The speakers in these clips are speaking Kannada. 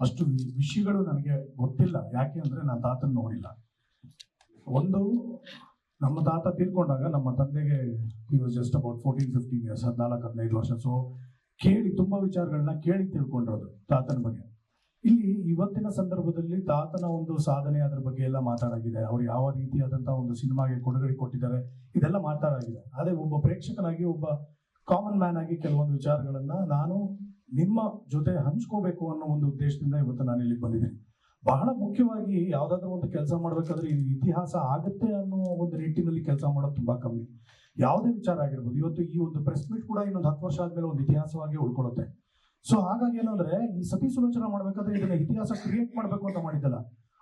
ಅಷ್ಟು ವಿಷಯಗಳು ನನಗೆ ಗೊತ್ತಿಲ್ಲ. ಯಾಕೆ ಅಂದರೆ ನಾನು ತಾತನ ನೋಡಿಲ್ಲ. ಒಂದು, ನಮ್ಮ ತಾತ ತೀರ್ಕೊಂಡಾಗ ನಮ್ಮ ತಂದೆಗೆ ಈ was just about fourteen fifteen years ಹದಿನಾಲ್ಕು, ಹದಿನೈದು ವರ್ಷ. ಸೊ ಕೇಳಿ ತುಂಬಾ ವಿಚಾರಗಳನ್ನ ಕೇಳಿ ತಿಳ್ಕೊಂಡಿರೋದು ತಾತನ ಬಗ್ಗೆ. ಇಲ್ಲಿ ಇವತ್ತಿನ ಸಂದರ್ಭದಲ್ಲಿ ತಾತನ ಒಂದು ಸಾಧನೆ ಅದ್ರ ಬಗ್ಗೆ ಎಲ್ಲ ಮಾತಾಡಾಗಿದೆ. ಅವ್ರು ಯಾವ ರೀತಿಯಾದಂತಹ ಒಂದು ಸಿನಿಮಾಗೆ ಕೊಡುಗಡೆ ಕೊಟ್ಟಿದ್ದಾರೆ, ಇದೆಲ್ಲ ಮಾತಾಡಾಗಿದೆ. ಅದೇ ಒಬ್ಬ ಪ್ರೇಕ್ಷಕನಾಗಿ, ಒಬ್ಬ ಕಾಮನ್ ಮ್ಯಾನ್ ಆಗಿ ಕೆಲವೊಂದು ವಿಚಾರಗಳನ್ನ ನಾನು ನಿಮ್ಮ ಜೊತೆ ಹಂಚ್ಕೋಬೇಕು ಅನ್ನೋ ಒಂದು ಉದ್ದೇಶದಿಂದ ಇವತ್ತು ನಾನು ಇಲ್ಲಿ ಬಂದಿದ್ದೀನಿ. ಬಹಳ ಮುಖ್ಯವಾಗಿ ಯಾವ್ದಾದ್ರು ಒಂದು ಕೆಲಸ ಮಾಡಬೇಕಾದ್ರೆ ಇದು ಇತಿಹಾಸ ಆಗುತ್ತೆ ಅನ್ನೋ ಒಂದು ನಿಟ್ಟಿನಲ್ಲಿ ಕೆಲಸ ಮಾಡೋದು ತುಂಬಾ ಕಮ್ಮಿ. ಯಾವುದೇ ವಿಚಾರ ಆಗಿರ್ಬೋದು. ಇವತ್ತು ಈ ಒಂದು ಪ್ರೆಸ್ ಮೀಟ್ ಕೂಡ ಇನ್ನೊಂದು ಹತ್ತು ವರ್ಷ ಆದ್ಮೇಲೆ ಒಂದು ಇತಿಹಾಸವಾಗಿ ಉಳ್ಕೊಳ್ಳುತ್ತೆ. ಸೊ ಹಾಗಾಗಿ ಏನಂದ್ರೆ ಈ ಸತಿ ಸುಲೋಚನೆ ಮಾಡ್ಬೇಕಾದ್ರೆ ಇದನ್ನ ಇತಿಹಾಸ ಕ್ರಿಯೇಟ್ ಮಾಡ್ಬೇಕು ಅಂತ ಮಾಡಿದ್ದಲ್ಲ.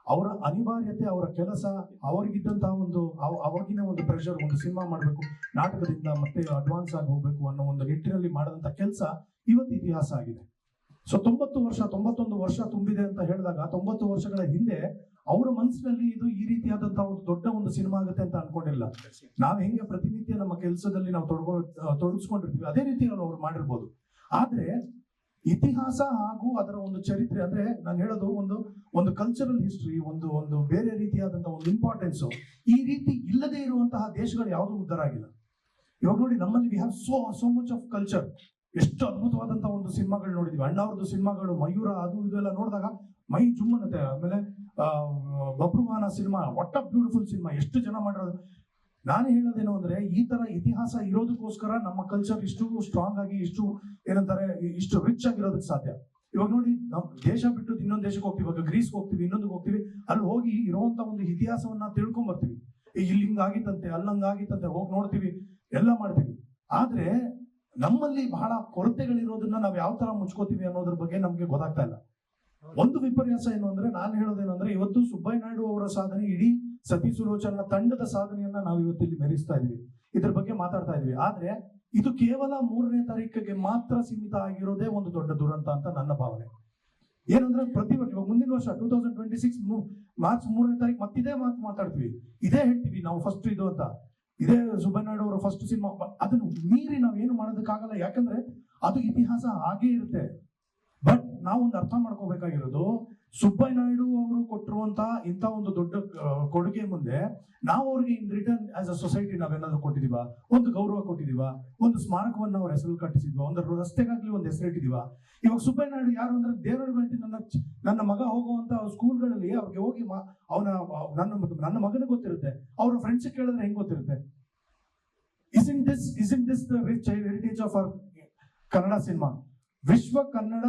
ಅವರ ಅನಿವಾರ್ಯತೆ, ಅವರ ಕೆಲಸ, ಅವರಿಗಿದ್ದಂತಹ ಒಂದು ಅವ- ಅವಾಗಿನ ಒಂದು ಪ್ರೆಷರ್ ಒಂದು ಸಿನಿಮಾ ಮಾಡಬೇಕು, ನಾಟಕದಿಂದ ಮತ್ತೆ ಅಡ್ವಾನ್ಸ್ ಆಗಿ ಹೋಗ್ಬೇಕು ಅನ್ನೋ ಒಂದು ನಿಟ್ಟಿನಲ್ಲಿ ಮಾಡಿದಂತ ಕೆಲಸ ಇವತ್ತು ಇತಿಹಾಸ ಆಗಿದೆ. ಸೊ ತೊಂಬತ್ತು ವರ್ಷ, ತೊಂಬತ್ತೊಂದು ವರ್ಷ ತುಂಬಿದೆ ಅಂತ ಹೇಳಿದಾಗ, ತೊಂಬತ್ತು ವರ್ಷಗಳ ಹಿಂದೆ ಅವರ ಮನಸ್ಸಿನಲ್ಲಿ ಇದು ಈ ರೀತಿಯಾದಂತಹ ಒಂದು ದೊಡ್ಡ ಒಂದು ಸಿನಿಮಾ ಆಗುತ್ತೆ ಅಂತ ಅನ್ಕೊಂಡಿಲ್ಲ. ನಾವು ಹೆಂಗೆ ಪ್ರತಿನಿತ್ಯ ನಮ್ಮ ಕೆಲಸದಲ್ಲಿ ನಾವು ತೊಡಗೋ ತೊಡಗಿಸ್ಕೊಂಡಿರ್ತೀವಿ, ಅದೇ ರೀತಿ ಅವ್ರು ಮಾಡಿರ್ಬೋದು. ಆದ್ರೆ ಇತಿಹಾಸ ಹಾಗೂ ಅದರ ಒಂದು ಚರಿತ್ರೆ, ಅಂದ್ರೆ ನಾನು ಹೇಳೋದು ಒಂದು ಒಂದು ಕಲ್ಚರಲ್ ಹಿಸ್ಟ್ರಿ ಒಂದು ಒಂದು ಬೇರೆ ರೀತಿಯಾದಂತಹ ಒಂದು ಇಂಪಾರ್ಟೆನ್ಸ್ ಈ ರೀತಿ ಇಲ್ಲದೆ ಇರುವಂತಹ ದೇಶಗಳು ಯಾವುದು ಉದ್ಧಾರ ಆಗಿಲ್ಲ. ಇವಾಗ ನೋಡಿ ನಮ್ಮಲ್ಲಿ we have so so much of culture ಎಷ್ಟು ಅದ್ಭುತವಾದಂತಹ ಒಂದು ಸಿನಿಮಾಗಳು ನೋಡಿದ್ವಿ. ಅಣ್ಣವ್ರದ್ದು ಸಿನಿಮಾಗಳು, ಮಯೂರ, ಅದು, ಇದು ಎಲ್ಲ ನೋಡಿದಾಗ ಮೈ ಜುಮ್ಮನತೆ ಆಮೇಲೆ Babruvahana cinema what a beautiful cinema. ಎಷ್ಟು ಜನ ಮಾಡಿರೋದು. ನಾನು ಹೇಳೋದೇನು ಅಂದ್ರೆ, ಈ ತರ ಇತಿಹಾಸ ಇರೋದಕ್ಕೋಸ್ಕರ ನಮ್ಮ ಕಲ್ಚರ್ ಇಷ್ಟು ಸ್ಟ್ರಾಂಗ್ ಆಗಿ, ಇಷ್ಟು ಏನಂತಾರೆ, ಇಷ್ಟು ರಿಚ್ ಆಗಿರೋದಕ್ಕೆ ಸಾಧ್ಯ. ಇವಾಗ ನೋಡಿ ನಾವು ದೇಶ ಬಿಟ್ಟು ಇನ್ನೊಂದು ದೇಶಕ್ಕೆ ಹೋಗ್ತೀವಿ. ಇವಾಗ ಗ್ರೀಸ್ಗೆ ಹೋಗ್ತೀವಿ ಇನ್ನೊಂದು ಹೋಗ್ತೀವಿ. ಅಲ್ಲಿ ಹೋಗಿ ಇರುವಂತ ಒಂದು ಇತಿಹಾಸವನ್ನ ತಿಳ್ಕೊಂಡ್ ಬರ್ತೀವಿ. ಇಲ್ಲಿ ಹಿಂಗಾಗಿತ್ತಂತೆ ಅಲ್ಲಂಗಾಗಿತ್ತಂತೆ ಹೋಗಿ ನೋಡ್ತೀವಿ, ಎಲ್ಲ ಮಾಡ್ತೀವಿ. ಆದ್ರೆ ನಮ್ಮಲ್ಲಿ ಬಹಳ ಕೊರತೆಗಳಿರೋದನ್ನ ನಾವು ಯಾವ ತರ ಮುಚ್ಕೋತೀವಿ ಅನ್ನೋದ್ರ ಬಗ್ಗೆ ನಮ್ಗೆ ಗೊತ್ತಾಗ್ತಾ ಇಲ್ಲ. ಒಂದು ವಿಪರ್ಯಾಸ ಏನು ಅಂದ್ರೆ ನಾನು ಹೇಳೋದೇನು ಅಂದ್ರೆ ಇವತ್ತು ಸುಬ್ಬಯ್ಯ ನಾಯ್ಡು ಅವರ ಸಾಧನೆ ಇಡೀ ಸತಿ ಸುಲೋಚನ ತಂಡದ ಸಾಧನೆಯನ್ನ ನಾವು ಇವತ್ತಿಲ್ಲಿ ಮೆರೆಸ್ತಾ ಇದೀವಿ. ಇದ್ರ ಬಗ್ಗೆ ಮಾತಾಡ್ತಾ ಇದೀವಿ. ಆದ್ರೆ ಇದು ಕೇವಲ ಮೂರನೇ ತಾರೀಕಿಗೆ ಮಾತ್ರ ಸೀಮಿತ ಆಗಿರೋದೇ ಒಂದು ದೊಡ್ಡ ದುರಂತ ಅಂತ ನನ್ನ ಭಾವನೆ. ಏನಂದ್ರೆ ಪ್ರತಿ ವರ್ಷ ಇವಾಗ ಮುಂದಿನ ವರ್ಷ two thousand twenty six March ಮೂರನೇ ತಾರೀಕು ಮತ್ತಿದೇ ಮಾತು ಮಾತಾಡ್ತೀವಿ. ಇದೇ ಹೇಳ್ತೀವಿ ನಾವು ಫಸ್ಟ್ ಇದು ಅಂತ. ಇದೇ ಸುಬ್ಬಣ್ಣ ಅವರ ಫಸ್ಟ್ ಸಿನಿಮಾ ಅದನ್ನು ಮೀರಿ ನಾವು ಏನು ಮಾಡೋದಕ್ಕಾಗಲ್ಲ. ಯಾಕಂದ್ರೆ ಅದು ಇತಿಹಾಸ ಹಾಗೇ ಇರುತ್ತೆ. ಬಟ್ ನಾವೊಂದು ಅರ್ಥ ಮಾಡ್ಕೋಬೇಕಾಗಿರೋದು ಸುಬ್ಬಯ್ಯ ನಾಯ್ಡು ಅವರು ಕೊಟ್ಟಿರುವಂತಹ ಇಂಥ ಒಂದು ದೊಡ್ಡ ಕೊಡುಗೆ ಮುಂದೆ ನಾವು ಅವ್ರಿಗೆ in return as a society ನಾವೇನಾದ್ರು ಕೊಟ್ಟಿದೀವ, ಒಂದು ಗೌರವ ಕೊಟ್ಟಿದೀವ, ಒಂದು ಸ್ಮಾರಕವನ್ನ ಅವ್ರ ಹೆಸರು ಕಟ್ಟಿಸಿದ್ವಾ, ಒಂದು ರಸ್ತೆಗಾಗ್ಲಿ ಒಂದು ಹೆಸರಿಟ್ಟಿದೀವ. ಇವಾಗ ಸುಬ್ಬಯ್ಯ ನಾಯ್ಡು ಯಾರು ಅಂದ್ರೆ ದೇವರ ನನ್ನ ನನ್ನ ಮಗ ಹೋಗುವಂತ ಸ್ಕೂಲ್ಗಳಲ್ಲಿ ಹೋಗಿ ಅವನ, ನನ್ನ ನನ್ನ ಮಗನ ಗೊತ್ತಿರುತ್ತೆ. ಅವ್ರ ಫ್ರೆಂಡ್ಸ್ ಕೇಳಿದ್ರೆ ಹೆಂಗ್ ಗೊತ್ತಿರುತ್ತೆ? Isn't this isn't this the rich heritage of our Kannada cinema ವಿಶ್ವ ಕನ್ನಡ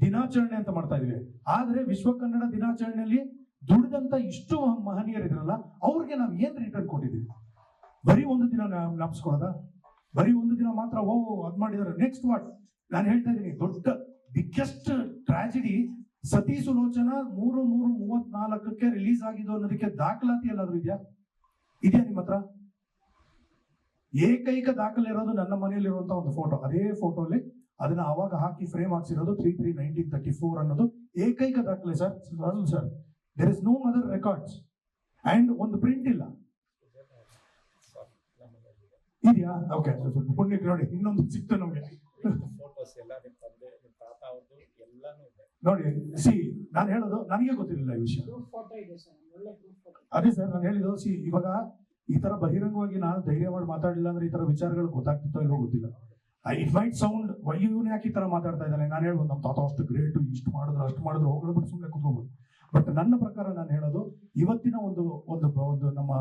ದಿನಾಚರಣೆ ಅಂತ ಮಾಡ್ತಾ ಇದೀವಿ. ಆದ್ರೆ ವಿಶ್ವ ಕನ್ನಡ ದಿನಾಚರಣೆಯಲ್ಲಿ ದುಡಿದಂತ ಇಷ್ಟು ಮಹನೀಯರಿದ್ರಲ್ಲ, ಅವ್ರಿಗೆ ನಾವು ಏನ್ ರಿಟರ್ನ್ ಕೊಟ್ಟಿದ್ದೀವಿ ಬರೀ ಒಂದು ದಿನ ನಾಪ್ಸ್ಕೊಳ್ಳೋದ ಬರೀ ಒಂದು ದಿನ ಮಾತ್ರ, ಓ, ಅದ್ ಮಾಡಿದಾರೆ. ನೆಕ್ಸ್ಟ್ ವಾಟ್ ನಾನು ಹೇಳ್ತಾ ಇದ್ದೀನಿ, ದೊಡ್ಡ ಬಿಗ್ಗೆಸ್ಟ್ ಟ್ರಾಜಿಡಿ ಸತಿ ಸುಲೋಚನ ಮೂರು ಮೂರು ಮೂವತ್ನಾಲ್ಕಕ್ಕೆ ರಿಲೀಸ್ ಆಗಿದ್ದು ಅನ್ನೋದಕ್ಕೆ ದಾಖಲಾತಿ ಎಲ್ಲಾದ್ರೂ ಇದೆಯಾ? ಇದೆಯಾ ನಿಮ್ಮ ಹತ್ರ? ಏಕೈಕ ದಾಖಲೆ ಇರೋದು ನನ್ನ ಮನೆಯಲ್ಲಿರುವಂತ ಒಂದು ಫೋಟೋ ಅದೇ ಫೋಟೋಲಿ ಅದನ್ನ ಅವಾಗ ಹಾಕಿ frame ಹಾಕ್ಸಿರೋದು three three nineteen thirty four ಅನ್ನೋದು ಏಕೈಕ ದಾಖಲೆ sir. Sir there is no other records and ಒಂದು ಪ್ರಿಂಟ್ ಇಲ್ಲ. ಇದೆಯಾ? ಓಕೆ ಸ್ವಲ್ಪ ಪುಣ್ಯಕ್ಕೆ ನೋಡಿ, ಇನ್ನೊಂದು ಸಿಕ್ತು ನಮಗೆ. ಫೋಟೋಸ್ ಎಲ್ಲ ನಿಮ್ ತಂದೆ ನಿಮ್ ತಾತ ಅವ್ರದ್ದು ಎಲ್ಲಾನು ಇದೆ. ನೋಡಿ ಸಿ ನಾನು ಹೇಳೋದು ನನಗೆ ಗೊತ್ತಿರಲಿಲ್ಲ ಈ ವಿಷಯ. ಗ್ರೂಪ್ ಫೋಟೋ ಇದೆ ಸರ್ ಒಳ್ಳೆ ಗ್ರೂಪ್ ಫೋಟೋ ಅದೇ ಸರ್ ನಾನು ಹೇಳಿದ್ದು ಸಿ ಇವಾಗ ಈ ತರ ಬಹಿರಂಗವಾಗಿ ನಾನು ಧೈರ್ಯ ಮಾಡಿ ಮಾತಾಡಲಿಲ್ಲ ಅಂದ್ರೆ ಈ ತರ ವಿಚಾರಗಳು ಗೊತ್ತಾಗ್ತಿತ್ತೋ ಇಲ್ಲೋ ಗೊತ್ತಿಲ್ಲ. ಇಟ್ ಮೈಟ್ ಸೌಂಡ್ ವೈ ಇವ್ನು ಯಾಕೆ ಈ ತರ ಮಾತಾಡ್ತಾ ಇದ್ದಾನೆ? ನಾನು ಹೇಳ್ಬೋದು ನಮ್ಮ ತಾತ ಅಷ್ಟು ಗ್ರೇಟ್ ಇಷ್ಟು ಮಾಡಿದ್ರು ಅಷ್ಟು ಮಾಡಿದ್ರು ಹೋಗ್ಬಿಟ್ಟು ಸುಮ್ಮನೆ ಕುತ್ಕೋಬೋದು. ಬಟ್ ನನ್ನ ಪ್ರಕಾರ ನಾನು ಹೇಳೋದು, ಇವತ್ತಿನ ಒಂದು ಒಂದು ಒಂದು ನಮ್ಮ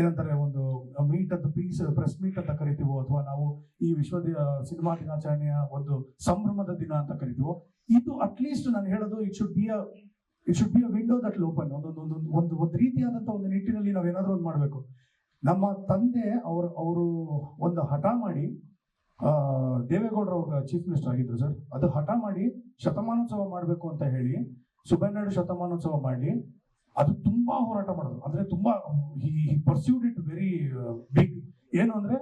ಏನಂತಾರೆ, ಒಂದು ಮೀಟ್ ಅಂತ ಪೀಸ್ ಪ್ರೆಸ್ ಮೀಟ್ ಅಂತ ಕರಿತೀವೋ, ಅಥವಾ ನಾವು ಈ ವಿಶ್ವ ಸಿನಿಮಾ ದಿನಾಚರಣೆಯ ಒಂದು ಸಂಭ್ರಮದ ದಿನ ಅಂತ ಕರಿತೀವೋ, ಇದು ಅಟ್ಲೀಸ್ಟ್ ನಾನು ಹೇಳೋದು it should be a it should be a window that open ಒಂದೊಂದು ಒಂದು ಒಂದು ಒಂದು ರೀತಿಯಾದಂಥ ಒಂದು ನಿಟ್ಟಿನಲ್ಲಿ ನಾವು ಏನಾದರೂ ಒಂದು ಮಾಡಬೇಕು. ನಮ್ಮ ತಂದೆ, ಅವರು ಅವರು ಒಂದು ಹಠ ಮಾಡಿ ದೇವೇಗೌಡರು ಚೀಫ್ ಮಿನಿಸ್ಟರ್ ಆಗಿದ್ರು ಸರ್ ಅದು ಹಠ ಮಾಡಿ ಶತಮಾನೋತ್ಸವ ಮಾಡಬೇಕು ಅಂತ ಹೇಳಿ ಸುಬ್ಬಯ್ಯ ನಾಯ್ಡು ಶತಮಾನೋತ್ಸವ ಮಾಡಿ ಅದು ತುಂಬಾ ಹೋರಾಟ ಮಾಡಿದ್ರು ಅಂದ್ರೆ ತುಂಬಾ ಪರ್ಸ್ಯೂಡ್ ಇಟ್ ವೆರಿ ಬಿಗ್ ಏನು ಅಂದ್ರೆ,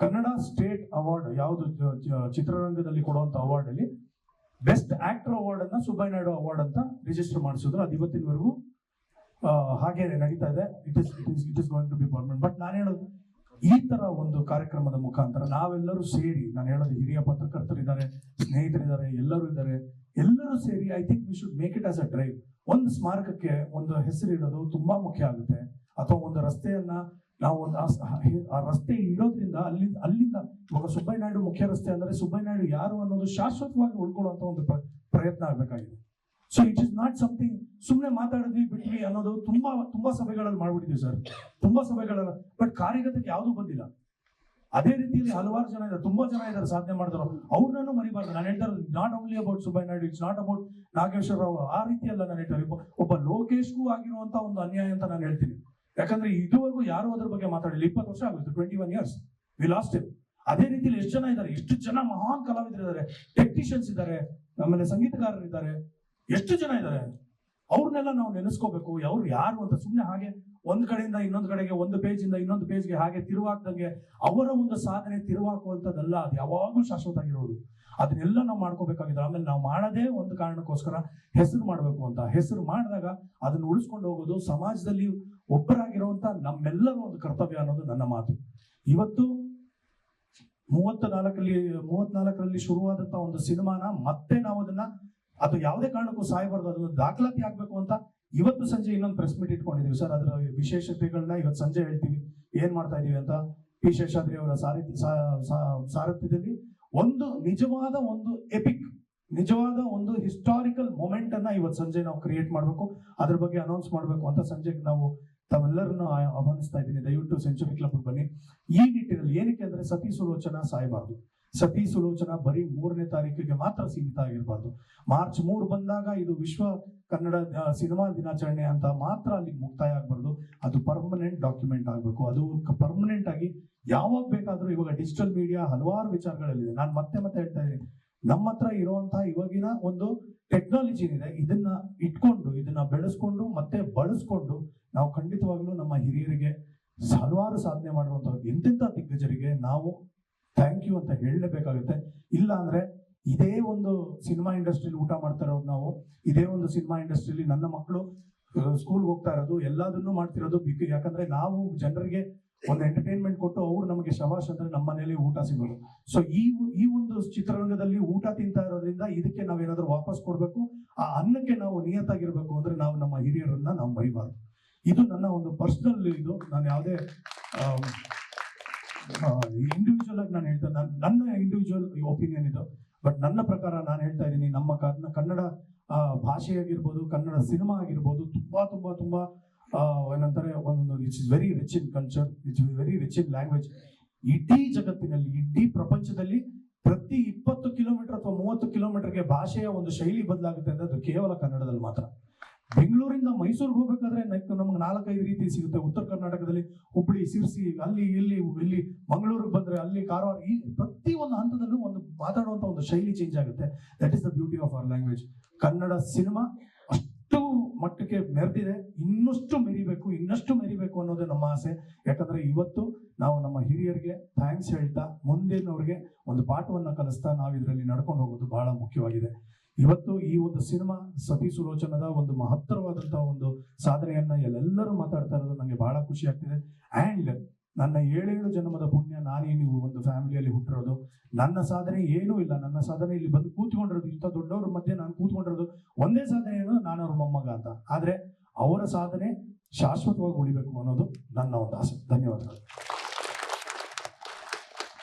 ಕನ್ನಡ ಸ್ಟೇಟ್ ಅವಾರ್ಡ್, ಯಾವುದು ಚಿತ್ರರಂಗದಲ್ಲಿ ಕೊಡುವಂತ ಅವಾರ್ಡ್ ಅಲ್ಲಿ ಬೆಸ್ಟ್ ಆಕ್ಟರ್ ಅವಾರ್ಡ್ ಅನ್ನ ಸುಬ್ಬಯ್ಯ ನಾಯ್ಡು ಅವಾರ್ಡ್ ಅಂತ ರಿಜಿಸ್ಟರ್ ಮಾಡಿಸಿದ್ರು. ಅದು ಇವತ್ತಿನವರೆಗೂ ಹಾಗೇನೆ ನಡೀತಾ ಇದೆ. It is it is it is going to be permanent but ನಾನು ಹೇಳೋದು, ಈ ತರ ಒಂದು ಕಾರ್ಯಕ್ರಮದ ಮುಖಾಂತರ ನಾವೆಲ್ಲರೂ ಸೇರಿ, ನಾನು ಹೇಳೋದು ಹಿರಿಯ ಪತ್ರಕರ್ತರಿದ್ದಾರೆ, ಸ್ನೇಹಿತರಿದ್ದಾರೆ, ಎಲ್ಲರೂ ಇದ್ದಾರೆ ಎಲ್ಲರೂ ಸೇರಿ I think we should make it as a drive ಒಂದು ಸ್ಮಾರಕಕ್ಕೆ ಒಂದು ಹೆಸರು ಇಡೋದು ತುಂಬಾ ಮುಖ್ಯ ಆಗುತ್ತೆ. ಅಥವಾ ಒಂದು ರಸ್ತೆಯನ್ನ ನಾವು ಒಂದು ಆ ರಸ್ತೆ ಇಡೋದ್ರಿಂದ ಅಲ್ಲಿ, ಅಲ್ಲಿಂದ ಇವಾಗ ಸುಬ್ಬಯ್ಯ ನಾಯ್ಡು ಮುಖ್ಯ ರಸ್ತೆ ಅಂದ್ರೆ ಸುಬ್ಬಯ್ಯ ನಾಯ್ಡು ಯಾರು ಅನ್ನೋದು ಶಾಶ್ವತವಾಗಿ ಉಳ್ಕೊಳ್ಳುವಂತ ಒಂದು ಪ್ರ- ಪ್ರಯತ್ನ ಆಗಬೇಕಾಗಿದೆ. So it is not something ಸುಮ್ಮನೆ ಮಾತಾಡಿದ್ವಿ, ಬಿಟ್ವಿ ಅನ್ನೋದು ತುಂಬಾ ತುಂಬಾ ಸಭೆಗಳಲ್ಲಿ ಮಾಡ್ಬಿಟ್ಟಿದ್ವಿ ಸರ್ ತುಂಬಾ ಸಭೆಗಳಲ್ಲ ಬಟ್ ಕಾರ್ಯಗತಕ್ಕೆ ಯಾವುದು ಬಂದಿಲ್ಲ. ಅದೇ ರೀತಿಯಲ್ಲಿ ಹಲವಾರು ಜನ ಇದ್ದಾರೆ, ತುಂಬಾ ಜನ ಇದ್ದಾರೆ ಸಾಧನೆ ಮಾಡಿದ್ರು ಅವ್ರನ್ನೂ ಮರಿಬಾರ್ದು. ನಾನು ಹೇಳ್ತಾ ಇರೋದು not only about Subbaiah Naidu it's not about Nageshwara Rao ಆ ರೀತಿಯಲ್ಲ ನಾನು ಹೇಳ್ತಾರೆ ಒಬ್ಬ- ಲೋಕೇಶ್ಗೂ ಆಗಿರುವಂತ ಒಂದು ಅನ್ಯಾಯ ಅಂತ ನಾನು ಹೇಳ್ತೀನಿ. ಯಾಕಂದ್ರೆ ಇದುವರೆಗೂ ಯಾರು ಅದ್ರ ಬಗ್ಗೆ ಮಾತಾಡಿಲ್ಲ. ಇಪ್ಪತ್ತು ವರ್ಷ ಆಗುತ್ತೆ twenty one years we lost it ಅದೇ ರೀತಿಯಲ್ಲಿ ಎಷ್ಟು ಜನ ಇದ್ದಾರೆ? ಎಷ್ಟು ಜನ ಮಹಾನ್ ಕಲಾವಿದರು ಇದ್ದಾರೆ ಟೆಕ್ನಿಷಿಯನ್ಸ್ ಇದ್ದಾರೆ ಆಮೇಲೆ ಸಂಗೀತಗಾರರಿದ್ದಾರೆ. ಎಷ್ಟು ಜನ ಇದ್ದಾರೆ? ಅವ್ರನ್ನೆಲ್ಲ ನಾವು ನೆನೆಸ್ಕೋಬೇಕು. ಅವ್ರು ಯಾರು ಅಂತ ಸುಮ್ಮನೆ ಹಾಗೆ ಒಂದ್ ಕಡೆಯಿಂದ ಇನ್ನೊಂದು ಕಡೆಗೆ, ಒಂದು ಪೇಜಿಂದ ಇನ್ನೊಂದು ಪೇಜ್ಗೆ ಹಾಗೆ ತಿರುವಾಕ್ದಂಗೆ ಅವರ ಒಂದು ಸಾಧನೆ ತಿರುವಾಕುವಂಥದ್ದಲ್ಲ, ಅದು ಯಾವಾಗಲೂ ಶಾಶ್ವತ ಆಗಿರೋದು ಅದನ್ನೆಲ್ಲ ನಾವು ಮಾಡ್ಕೋಬೇಕಾಗಿದೆ ಆಮೇಲೆ ನಾವು ಮಾಡದೇ ಒಂದು ಕಾರಣಕ್ಕೋಸ್ಕರ ಹೆಸರು ಮಾಡಬೇಕು ಅಂತ. ಹೆಸರು ಮಾಡಿದಾಗ ಅದನ್ನ ಉಳಿಸ್ಕೊಂಡು ಹೋಗೋದು ಸಮಾಜದಲ್ಲಿ ಒಬ್ಬರಾಗಿರುವಂತ ನಮ್ಮೆಲ್ಲರ ಒಂದು ಕರ್ತವ್ಯ ಅನ್ನೋದು ನನ್ನ ಮಾತು. ಇವತ್ತು ಮೂವತ್ತ ನಾಲ್ಕರಲ್ಲಿ ಮೂವತ್ನಾಲ್ಕರಲ್ಲಿ ಶುರುವಾದಂತ ಒಂದು ಸಿನಿಮಾನ ಮತ್ತೆ ನಾವು ಅದನ್ನ, ಅದು ಯಾವುದೇ ಕಾರಣಕ್ಕೂ ಸಾಯಬಾರ್ದು ಅದು ದಾಖಲಾತಿ ಆಗ್ಬೇಕು ಅಂತ ಇವತ್ತು ಸಂಜೆ ಇನ್ನೊಂದು ಪ್ರೆಸ್ ಮೀಟ್ ಇಟ್ಕೊಂಡಿದ್ದೀವಿ ಸರ್. ಅದರ ವಿಶೇಷತೆಗಳನ್ನ ಇವತ್ತು ಸಂಜೆ ಹೇಳ್ತೀವಿ. ಏನು ಮಾಡ್ತಾ ಇದೀವಿ ಅಂತ ಪಿ ಶೇಷಾದ್ರಿ ಅವರ ಸಾರಥ್ಯ ಸಾ- ಸಾ- ಸಾರಥ್ಯದಲ್ಲಿ ಒಂದು ನಿಜವಾದ ಒಂದು ಎಪಿಕ್ ನಿಜವಾದ ಒಂದು ಹಿಸ್ಟಾರಿಕಲ್ ಮೊಮೆಂಟ್ ಅನ್ನ ಇವತ್ತು ಸಂಜೆ ನಾವು ಕ್ರಿಯೇಟ್ ಮಾಡಬೇಕು. ಅದ್ರ ಬಗ್ಗೆ ಅನೌನ್ಸ್ ಮಾಡಬೇಕು ಅಂತ ಸಂಜೆಗೆ ನಾವು ತಾವೆಲ್ಲರನ್ನು ಆಹ್ವಾನಿಸ್ತಾ ಇದ್ದೀನಿ. ದಯವಿಟ್ಟು ಸೆಂಚುರಿ ಕ್ಲಬ್ ಬನ್ನಿ. ಈ ನಿಟ್ಟಿನಲ್ಲಿ ಏನಕ್ಕೆ ಅಂದ್ರೆ ಸತಿ ಸುಲೋಚನಾ ಸಾಯಬಾರ್ದು. ಸತಿ ಸುಲೋಚನಾ ಬರೀ ಮೂರನೇ ತಾರೀಕಿಗೆ ಮಾತ್ರ ಸೀಮಿತ ಆಗಿರಬಾರ್ದು. ಮಾರ್ಚ್ ಮೂರು ಬಂದಾಗ ಇದು ವಿಶ್ವ ಕನ್ನಡ ಸಿನಿಮಾ ದಿನಾಚರಣೆ ಅಂತ ಮಾತ್ರ ಅಲ್ಲಿ ಮುಕ್ತಾಯ ಆಗಬಾರ್ದು. ಅದು ಪರ್ಮನೆಂಟ್ ಡಾಕ್ಯುಮೆಂಟ್ ಆಗಬೇಕು. ಅದು ಪರ್ಮನೆಂಟ್ ಆಗಿ ಯಾವಾಗ ಬೇಕಾದರೂ ಇವಾಗ ಡಿಜಿಟಲ್ ಮೀಡಿಯಾ ಹಲವಾರು ವಿಚಾರಗಳಲ್ಲಿದೆ. ನಾನು ಮತ್ತೆ ಮತ್ತೆ ಹೇಳ್ತಾ ಇದ್ದೀನಿ. ನಮ್ಮ ಹತ್ರ ಇರುವಂತಹ ಇವಾಗಿನ ಒಂದು ಟೆಕ್ನಾಲಜಿ ಏನಿದೆ ಇದನ್ನ ಇಟ್ಕೊಂಡು, ಇದನ್ನ ಬೆಳೆಸ್ಕೊಂಡು, ಮತ್ತೆ ಬಳಸ್ಕೊಂಡು ನಾವು ಖಂಡಿತವಾಗ್ಲೂ ನಮ್ಮ ಹಿರಿಯರಿಗೆ ಹಲವಾರು ಸಾಧನೆ ಮಾಡಿರುವಂತಹ ಎಂತೆಂಥ ದಿಗ್ಗಜರಿಗೆ ನಾವು ಥ್ಯಾಂಕ್ ಯು ಅಂತ ಹೇಳಲೇಬೇಕಾಗುತ್ತೆ. ಇಲ್ಲ ಅಂದ್ರೆ ಇದೇ ಒಂದು ಸಿನಿಮಾ ಇಂಡಸ್ಟ್ರಿಲಿ ಊಟ ಮಾಡ್ತಾ ಇರೋದು ನಾವು, ಇದೇ ಒಂದು ಸಿನಿಮಾ ಇಂಡಸ್ಟ್ರಿಲಿ ನನ್ನ ಮಕ್ಕಳು ಸ್ಕೂಲ್ಗೆ ಹೋಗ್ತಾ ಇರೋದು, ಎಲ್ಲದನ್ನು ಮಾಡ್ತಿರೋದು ಬಿಕ್- ಯಾಕಂದ್ರೆ ನಾವು ಜನರಿಗೆ ಒಂದು ಎಂಟರ್ಟೈನ್ಮೆಂಟ್ ಕೊಟ್ಟು ಅವರು ನಮಗೆ ಶವಾಶ್ ಅಂದ್ರೆ ನಮ್ಮ ಮನೇಲಿ ಊಟ ಸಿಗೋದು. ಸೊ ಈ ಈ ಒಂದು ಚಿತ್ರರಂಗದಲ್ಲಿ ಊಟ ತಿಂತಾ ಇರೋದ್ರಿಂದ ಇದಕ್ಕೆ ನಾವೇನಾದರೂ ವಾಪಸ್ ಕೊಡಬೇಕು, ಆ ಅನ್ನಕ್ಕೆ ನಾವು ನಿಯತ್ತಾಗಿರಬೇಕು ಅಂದ್ರೆ ನಾವು ನಮ್ಮ ಹಿರಿಯರನ್ನ ನಾವು ಮರಿಬಾರ್ದು. ಇದು ನನ್ನ ಒಂದು ಪರ್ಸನಲ್ ಇದು. ನಾನು ಯಾವುದೇ ಇಂಡಿವಿಜುವಲ್ ಆಗಿ ನಾನು ಹೇಳ್ತಾ ನಾನ್- ನನ್ನ ಇಂಡಿವಿಜುವಲ್ ಒಪಿನಿಯನ್ ಇದು. ಬಟ್ ನನ್ನ ಪ್ರಕಾರ ನಾನು ಹೇಳ್ತಾ ಇದ್ದೀನಿ, ನಮ್ಮ ಕನ್ನ ಕನ್ನಡ ಭಾಷೆ ಆಗಿರ್ಬೋದು ಕನ್ನಡ ಸಿನಿಮಾ ಆಗಿರ್ಬೋದು, ತುಂಬಾ ತುಂಬಾ ತುಂಬಾ ಏನಂತಾರೆ ಒಂದು it's very rich in culture it's very rich in language ಇಡೀ ಜಗತ್ತಿನಲ್ಲಿ, ಇಡೀ ಪ್ರಪಂಚದಲ್ಲಿ ಪ್ರತಿ ಇಪ್ಪತ್ತು ಕಿಲೋಮೀಟರ್ ಅಥವಾ ಮೂವತ್ತು ಕಿಲೋಮೀಟರ್ಗೆ ಭಾಷೆಯ ಒಂದು ಶೈಲಿ ಬದಲಾಗುತ್ತೆ ಅಂದ್ರೆ ಅದು ಕೇವಲ ಕನ್ನಡದಲ್ಲಿ ಮಾತ್ರ. ಬೆಂಗಳೂರಿಂದ ಮೈಸೂರಿಗೆ ಹೋಗ್ಬೇಕಾದ್ರೆ ನಮ್ಗೆ ನಾಲ್ಕೈದು ರೀತಿ ಸಿಗುತ್ತೆ. ಉತ್ತರ ಕರ್ನಾಟಕದಲ್ಲಿ ಹುಬ್ಳಿ ಸಿರ್ಸಿ ಅಲ್ಲಿ, ಇಲ್ಲಿ ಇಲ್ಲಿ ಮಂಗಳೂರಿಗೆ ಬಂದ್ರೆ ಅಲ್ಲಿ ಕಾರವಾರ ಈ ಪ್ರತಿ ಒಂದು ಹಂತದಲ್ಲೂ ಒಂದು ಮಾತಾಡುವಂತ ಒಂದು ಶೈಲಿ ಚೇಂಜ್ ಆಗುತ್ತೆ. That is the beauty of our language Kannada cinema ಅಷ್ಟು ಮಟ್ಟಕ್ಕೆ ಮೆರೆದಿದೆ. ಇನ್ನಷ್ಟು ಮೆರಿಬೇಕು ಇನ್ನಷ್ಟು ಮೆರಿಬೇಕು ಅನ್ನೋದೇ ನಮ್ಮ ಆಸೆ. ಯಾಕಂದ್ರೆ ಇವತ್ತು ನಾವು ನಮ್ಮ ಹಿರಿಯರಿಗೆ ಥ್ಯಾಂಕ್ಸ್ ಹೇಳ್ತಾ ಮುಂದಿನವ್ರಿಗೆ ಒಂದು ಪಾಠವನ್ನು ಕಲಿಸ್ತಾ ನಾವು ಇದರಲ್ಲಿ ನಡ್ಕೊಂಡು ಹೋಗೋದು ಬಹಳ ಮುಖ್ಯವಾಗಿದೆ. ಇವತ್ತು ಈ ಒಂದು ಸಿನಿಮಾ ಸತಿ ಸುಲೋಚನದ ಒಂದು ಮಹತ್ತರವಾದಂತಹ ಒಂದು ಸಾಧನೆಯನ್ನ ಎಲ್ಲೆಲ್ಲರೂ ಮಾತಾಡ್ತಾ ಇರೋದು ನನಗೆ ಬಹಳ ಖುಷಿ ಆಗ್ತಿದೆ. ಆ್ಯಂಡ್ ನನ್ನ ಏಳೇಳು ಜನ್ಮದ ಪುಣ್ಯ ನಾನೇ ನೀವು ಒಂದು ಫ್ಯಾಮಿಲಿಯಲ್ಲಿ ಹುಟ್ಟಿರೋದು. ನನ್ನ ಸಾಧನೆ ಏನೂ ಇಲ್ಲ. ನನ್ನ ಸಾಧನೆ ಇಲ್ಲಿ ಬಂದು ಕೂತ್ಕೊಂಡಿರೋದು. ಇಂಥ ದೊಡ್ಡವ್ರ ಮಧ್ಯೆ ನಾನು ಕೂತ್ಕೊಂಡಿರೋದು ಒಂದೇ ಸಾಧನೆ ಏನು? ನಾನು ಅವ್ರ ಮೊಮ್ಮಗ ಅಂತ. ಆದ್ರೆ ಅವರ ಸಾಧನೆ ಶಾಶ್ವತವಾಗಿ ಉಳಿಬೇಕು ಅನ್ನೋದು ನನ್ನ ಒಂದು ಆಸೆ. ಧನ್ಯವಾದಗಳು.